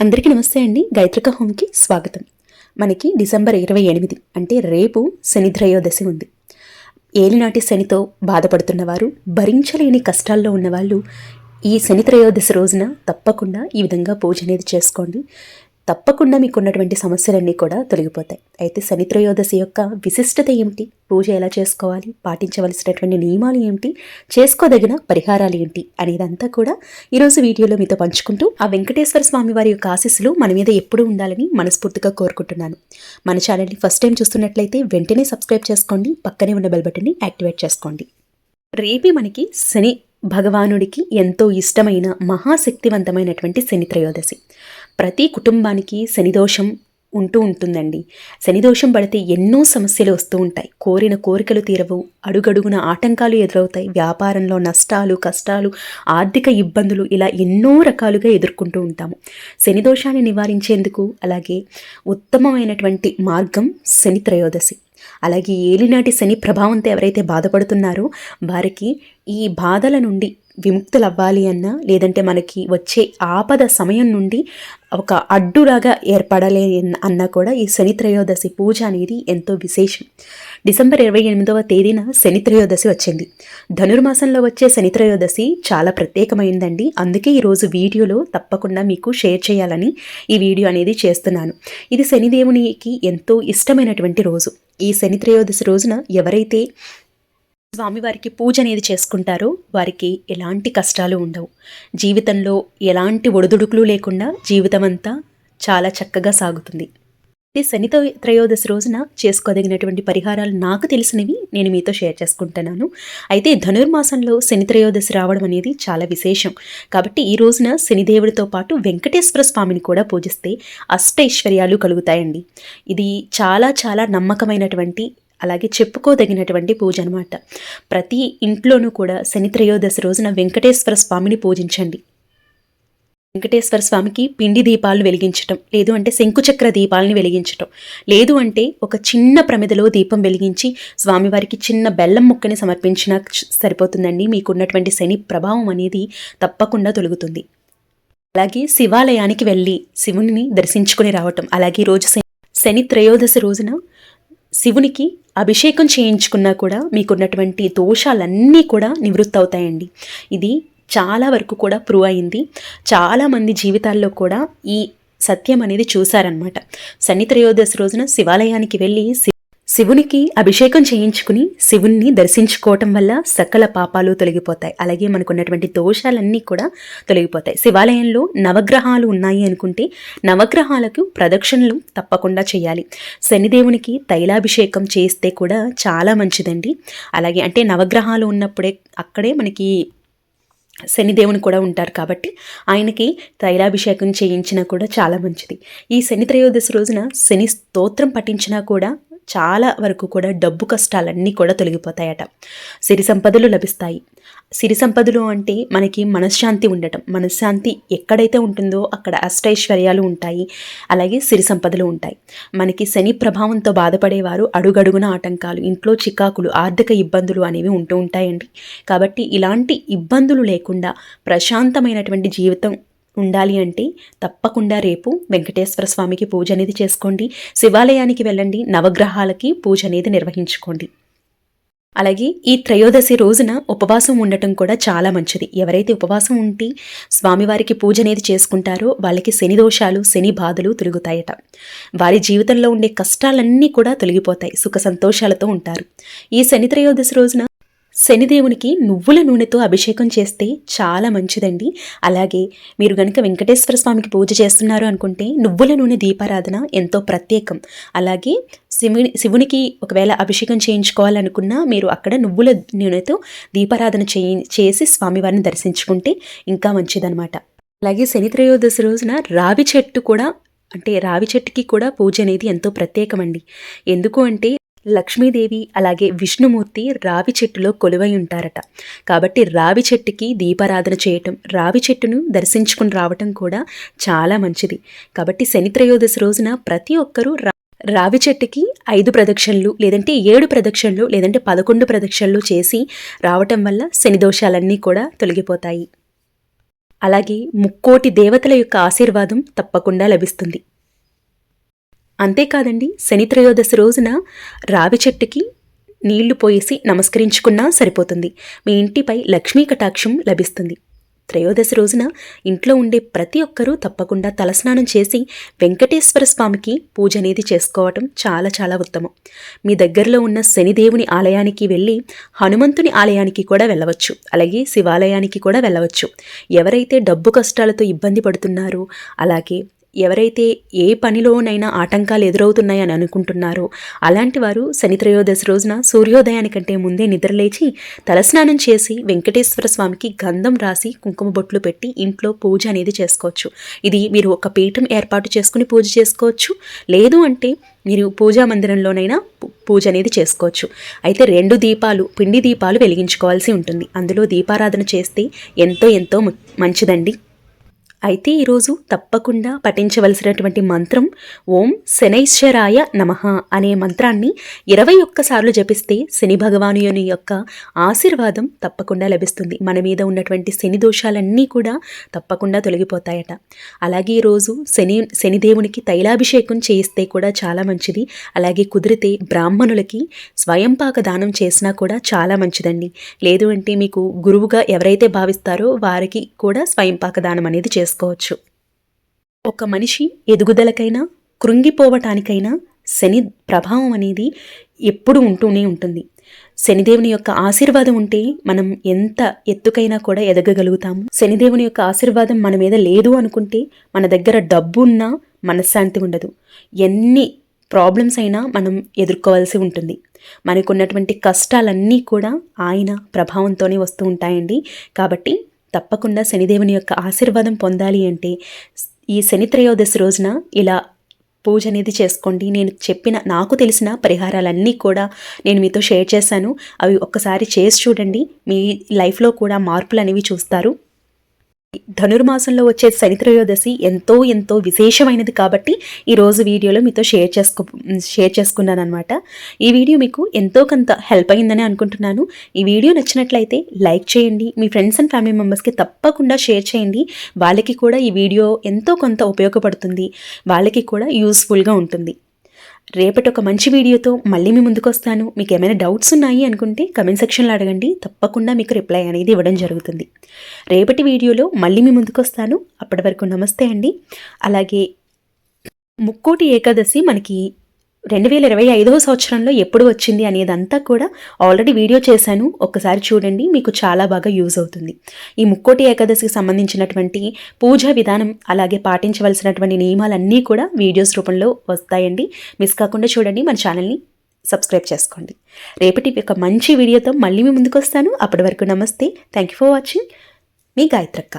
అందరికీ నమస్తే అండి. గాయత్రిక హోమ్కి స్వాగతం. మనకి డిసెంబర్ ఇరవై ఎనిమిది అంటే రేపు శని త్రయోదశి ఉంది. ఏలినాటి శనితో బాధపడుతున్నవారు భరించలేని కష్టాల్లో ఉన్నవాళ్ళు ఈ శని త్రయోదశి రోజున తప్పకుండా ఈ విధంగా పూజ అనేది చేసుకోండి. తప్పకుండా మీకు ఉన్నటువంటి సమస్యలన్నీ కూడా తొలగిపోతాయి. అయితే శనిత్రయోదశి యొక్క విశిష్టత ఏమిటి? పూజ ఎలా చేసుకోవాలి? పాటించవలసినటువంటి నియమాలు ఏమిటి? చేసుకోదగిన పరిహారాలు ఏంటి? అనేదంతా కూడా ఈరోజు వీడియోలో మీతో పంచుకుంటూ ఆ వెంకటేశ్వర స్వామి వారి యొక్క ఆశీస్సులు మన మీద ఎప్పుడూ ఉండాలని మనస్ఫూర్తిగా కోరుకుంటున్నాను. మన ఛానల్ని ఫస్ట్ టైం చూస్తున్నట్లయితే వెంటనే సబ్స్క్రైబ్ చేసుకోండి పక్కనే ఉన్న బెల్ బటన్ని యాక్టివేట్ చేసుకోండి. రేపే మనకి శని భగవానుడికి ఎంతో ఇష్టమైన మహాశక్తివంతమైనటువంటి శని త్రయోదశి. ప్రతి కుటుంబానికి శనిదోషం ఉంటూ ఉంటుందండి. శనిదోషం పడితే ఎన్నో సమస్యలు వస్తూ ఉంటాయి. కోరిన కోరికలు తీరవు. అడుగడుగున ఆటంకాలు ఎదురవుతాయి. వ్యాపారంలో నష్టాలు కష్టాలు ఆర్థిక ఇబ్బందులు ఇలా ఎన్నో రకాలుగా ఎదుర్కొంటూ ఉంటాము. శనిదోషాన్ని నివారించేందుకు అలాగే ఉత్తమమైనటువంటి మార్గం శని త్రయోదశి. అలాగే ఏలినాటి శని ప్రభావంతో ఎవరైతే బాధపడుతున్నారో వారికి ఈ బాధల నుండి విముక్తులవ్వాలి అన్నా లేదంటే మనకి వచ్చే ఆపద సమయం నుండి ఒక అడ్డులాగా ఏర్పడలే అన్నా కూడా ఈ శని త్రయోదశి పూజ అనేది ఎంతో విశేషం. డిసెంబర్ ఇరవై ఎనిమిదవ తేదీన శని త్రయోదశి వచ్చింది. ధనుర్మాసంలో వచ్చే శని త్రయోదశి చాలా ప్రత్యేకమైందండి. అందుకే ఈరోజు వీడియోలో తప్పకుండా మీకు షేర్ చేయాలని ఈ వీడియో అనేది చేస్తున్నాను. ఇది శనిదేవునికి ఎంతో ఇష్టమైనటువంటి రోజు. ఈ శని త్రయోదశి రోజున ఎవరైతే స్వామివారికి పూజ అనేది చేసుకుంటారో వారికి ఎలాంటి కష్టాలు ఉండవు. జీవితంలో ఎలాంటి ఒడిదుడుకులు లేకుండా జీవితం అంతా చాలా చక్కగా సాగుతుంది. శని త్రయోదశి రోజున చేసుకోదగినటువంటి పరిహారాలు నాకు తెలిసినవి నేను మీతో షేర్ చేసుకుంటున్నాను. అయితే ధనుర్మాసంలో శని త్రయోదశి రావడం అనేది చాలా విశేషం. కాబట్టి ఈ రోజున శనిదేవుడితో పాటు వెంకటేశ్వర స్వామిని కూడా పూజిస్తే అష్టైశ్వర్యాలు కలుగుతాయండి. ఇది చాలా చాలా నమ్మకమైనటువంటి అలాగే చెప్పుకోదగినటువంటి పూజ అనమాట ప్రతి ఇంట్లోనూ కూడా శని త్రయోదశి రోజున వెంకటేశ్వర స్వామిని పూజించండి. వెంకటేశ్వర స్వామికి పిండి దీపాలను వెలిగించటం లేదు అంటే శంకుచక్ర దీపాలని వెలిగించటం. లేదు అంటే ఒక చిన్న ప్రమిదలో దీపం వెలిగించి స్వామివారికి చిన్న బెల్లం ముక్కని సమర్పించినా సరిపోతుందండి. మీకున్నటువంటి శని ప్రభావం అనేది తప్పకుండా తొలుగుతుంది. అలాగే శివాలయానికి వెళ్ళి శివుని దర్శించుకుని రావటం అలాగే రోజు శని త్రయోదశి రోజున శివునికి అభిషేకం చేయించుకున్నా కూడా మీకున్నటువంటి దోషాలన్నీ కూడా నివృత్తి అవుతాయండి ఇది చాలా వరకు కూడా ప్రూవ్ అయింది. చాలామంది జీవితాల్లో కూడా ఈ సత్యం అనేది చూశారనమాట శని త్రయోదశి రోజున శివాలయానికి వెళ్ళి శివునికి అభిషేకం చేయించుకుని శివుణ్ణి దర్శించుకోవటం వల్ల సకల పాపాలు తొలగిపోతాయి. అలాగే మనకున్నటువంటి దోషాలన్నీ కూడా తొలగిపోతాయి. శివాలయంలో నవగ్రహాలు ఉన్నాయి అనుకుంటే నవగ్రహాలకు ప్రదక్షిణలు తప్పకుండా చేయాలి. శనిదేవునికి తైలాభిషేకం చేస్తే కూడా చాలా మంచిదండి. అలాగే అంటే నవగ్రహాలు ఉన్నప్పుడే అక్కడే మనకి శనిదేవుని కూడా ఉంటారు కాబట్టి ఆయనకి తైలాభిషేకం చేయించినా కూడా చాలా మంచిది. ఈ శని త్రయోదశి రోజున శని స్తోత్రం పఠించినా కూడా చాలా వరకు కూడా డబ్బు కష్టాలన్నీ కూడా తొలగిపోతాయట. సిరి సంపదలు లభిస్తాయి. సిరి సంపదలు అంటే మనకి మనశ్శాంతి ఉండటం. మనశ్శాంతి ఎక్కడైతే ఉంటుందో అక్కడ అష్టైశ్వర్యాలు ఉంటాయి. అలాగే సిరి సంపదలు ఉంటాయి. మనకి శని ప్రభావంతో బాధపడేవారు అడుగడుగున ఆటంకాలు ఇంట్లో చికాకులు ఆర్థిక ఇబ్బందులు అనేవి ఉంటూ ఉంటాయండి. కాబట్టి ఇలాంటి ఇబ్బందులు లేకుండా ప్రశాంతమైనటువంటి జీవితం ఉండాలి అంటే తప్పకుండా రేపు వెంకటేశ్వర స్వామికి పూజ అనేది చేసుకోండి. శివాలయానికి వెళ్ళండి. నవగ్రహాలకి పూజ అనేది నిర్వహించుకోండి. అలాగే ఈ త్రయోదశి రోజున ఉపవాసం ఉండటం కూడా చాలా మంచిది. ఎవరైతే ఉపవాసం ఉంటే స్వామివారికి పూజ అనేది చేసుకుంటారో వాళ్ళకి శని దోషాలు శని బాధలు తొలుగుతాయట. వారి జీవితంలో ఉండే కష్టాలన్నీ కూడా తొలగిపోతాయి. సుఖ సంతోషాలతో ఉంటారు. ఈ శని త్రయోదశి రోజున శనిదేవునికి నువ్వుల నూనెతో అభిషేకం చేస్తే చాలా మంచిదండి. అలాగే మీరు గనుక వెంకటేశ్వర స్వామికి పూజ చేస్తున్నారు అనుకుంటే నువ్వుల నూనె దీపారాధన ఎంతో ప్రత్యేకం. అలాగే శివుని శివునికి ఒకవేళ అభిషేకం చేయించుకోవాలనుకున్నా మీరు అక్కడ నువ్వుల నూనెతో దీపారాధన చేయి చేసి స్వామివారిని దర్శించుకుంటే ఇంకా మంచిదనమాట అలాగే శని త్రయోదశి రోజున రావి చెట్టు కూడా అంటే రావి చెట్టుకి కూడా పూజ అనేది ఎంతో ప్రత్యేకమండి. ఎందుకు అంటే లక్ష్మీదేవి అలాగే విష్ణుమూర్తి రావి చెట్టులో కొలువై ఉంటారట. కాబట్టి రావి చెట్టుకి దీపారాధన చేయటం రావి చెట్టును దర్శించుకుని రావటం కూడా చాలా మంచిది. కాబట్టి శని త్రయోదశి రోజున ప్రతి ఒక్కరూ రావి చెట్టుకి ఐదు ప్రదక్షిణలు లేదంటే ఏడు ప్రదక్షిణలు లేదంటే పదకొండు ప్రదక్షిణలు చేసి రావటం వల్ల శని దోషాలన్నీ కూడా తొలగిపోతాయి. అలాగే ముక్కోటి దేవతల యొక్క ఆశీర్వాదం తప్పకుండా లభిస్తుంది. అంతేకాదండి శని త్రయోదశి రోజున రావి చెట్టుకి నీళ్ళు పోయేసి నమస్కరించుకున్నా సరిపోతుంది. మీ ఇంటిపై లక్ష్మీ కటాక్షం లభిస్తుంది. త్రయోదశి రోజున ఇంట్లో ఉండే ప్రతి ఒక్కరూ తప్పకుండా తలస్నానం చేసి వెంకటేశ్వర స్వామికి పూజ అనేది చేసుకోవటం చాలా చాలా ఉత్తమం. మీ దగ్గరలో ఉన్న శనిదేవుని ఆలయానికి వెళ్ళి హనుమంతుని ఆలయానికి కూడా వెళ్ళవచ్చు. అలాగే శివాలయానికి కూడా వెళ్ళవచ్చు. ఎవరైతే డబ్బు కష్టాలతో ఇబ్బంది పడుతున్నారో అలాగే ఎవరైతే ఏ పనిలోనైనా ఆటంకాలు ఎదురవుతున్నాయని అనుకుంటున్నారో అలాంటి వారు శని త్రయోదశి రోజున సూర్యోదయానికంటే ముందే నిద్రలేచి తలస్నానం చేసి వెంకటేశ్వర స్వామికి గంధం రాసి కుంకుమ బొట్లు పెట్టి ఇంట్లో పూజ అనేది చేసుకోవచ్చు. ఇది మీరు ఒక పీఠం ఏర్పాటు చేసుకుని పూజ చేసుకోవచ్చు. లేదు అంటే మీరు పూజా మందిరంలోనైనా పూజ అనేది చేసుకోవచ్చు. అయితే రెండు దీపాలు పిండి దీపాలు వెలిగించుకోవాల్సి ఉంటుంది. అందులో దీపారాధన చేస్తే ఎంతో ఎంతో మంచిదండి. అయితే ఈరోజు తప్పకుండా పఠించవలసినటువంటి మంత్రం ఓం శనైశ్వరాయ నమ అనే మంత్రాన్ని ఇరవై ఒక్కసార్లు జపిస్తే శని భగవానుయుని యొక్క ఆశీర్వాదం తప్పకుండా లభిస్తుంది. మన మీద ఉన్నటువంటి శని దోషాలన్నీ కూడా తప్పకుండా తొలగిపోతాయట. అలాగే ఈరోజు శని శనిదేవునికి తైలాభిషేకం చేయిస్తే కూడా చాలా మంచిది. అలాగే కుదిరితే బ్రాహ్మణులకి స్వయంపాక దానం చేసినా కూడా చాలా మంచిదండి. లేదు అంటే మీకు గురువుగా ఎవరైతే భావిస్తారో వారికి కూడా స్వయంపాక దానం అనేది చేస్తారు. చేసుకోవచ్చు. ఒక మనిషి ఎదుగుదలకైనా కృంగిపోవటానికైనా శని ప్రభావం అనేది ఎప్పుడు ఉంటూనే ఉంటుంది. శనిదేవుని యొక్క ఆశీర్వాదం ఉంటే మనం ఎంత ఎత్తుకైనా కూడా ఎదగగలుగుతాము. శనిదేవుని యొక్క ఆశీర్వాదం మన మీద లేదు అనుకుంటే మన దగ్గర డబ్బు ఉన్నా మనశ్శాంతి ఉండదు. ఎన్ని ప్రాబ్లమ్స్ అయినా మనం ఎదుర్కోవాల్సి ఉంటుంది. మనకున్నటువంటి కష్టాలన్నీ కూడా ఆయన ప్రభావంతోనే వస్తూ ఉంటాయండి. కాబట్టి తప్పకుండా శనిదేవుని యొక్క ఆశీర్వాదం పొందాలి అంటే ఈ శని త్రయోదశి రోజున ఇలా పూజ అనేది చేసుకోండి. నేను చెప్పిన నాకు తెలిసిన పరిహారాలన్నీ కూడా నేను మీతో షేర్ చేశాను. అవి ఒక్కసారి చేసి చూడండి. మీ లైఫ్లో కూడా మార్పులు అనేవి చూస్తారు. ధనుర్మాసంలో వచ్చే శనిత్రయోదశి ఎంతో ఎంతో విశేషమైనది కాబట్టి ఈరోజు వీడియోలో మీతో షేర్ చేసుకో షేర్ చేసుకున్నాను అనమాట ఈ వీడియో మీకు ఎంతో కొంత హెల్ప్ అయిందని అనుకుంటున్నాను. ఈ వీడియో నచ్చినట్లయితే లైక్ చేయండి. మీ ఫ్రెండ్స్ అండ్ ఫ్యామిలీ మెంబర్స్కి తప్పకుండా షేర్ చేయండి. వాళ్ళకి కూడా ఈ వీడియో ఎంతో కొంత ఉపయోగపడుతుంది. వాళ్ళకి కూడా యూస్ఫుల్గా ఉంటుంది. రేపటి ఒక మంచి వీడియోతో మళ్ళీ మీ ముందుకు వస్తాను మీకు ఏమైనా డౌట్స్ ఉన్నాయి అనుకుంటే కమెంట్ సెక్షన్లో అడగండి. తప్పకుండా మీకు రిప్లై అనేది ఇవ్వడం జరుగుతుంది. రేపటి వీడియోలో మళ్ళీ మీ ముందుకు వస్తాను అప్పటి వరకు నమస్తే అండి. అలాగే ముక్కోటి ఏకాదశి మనకి రెండు వేల ఇరవై ఐదవ సంవత్సరంలో ఎప్పుడు వచ్చింది అనేదంతా కూడా ఆల్రెడీ వీడియో చేశాను. ఒక్కసారి చూడండి మీకు చాలా బాగా యూజ్ అవుతుంది. ఈ ముక్కోటి ఏకాదశికి సంబంధించినటువంటి పూజా విధానం అలాగే పాటించవలసినటువంటి నియమాలన్నీ కూడా వీడియోస్ రూపంలో వస్తాయండి. మిస్ కాకుండా చూడండి మన ఛానల్ని సబ్స్క్రైబ్ చేసుకోండి. రేపటి ఒక మంచి వీడియోతో మళ్ళీ మీ ముందుకు వస్తాను. అప్పటి వరకు నమస్తే. థ్యాంక్ యూ ఫర్ వాచింగ్ మీ గాయత్రక్క.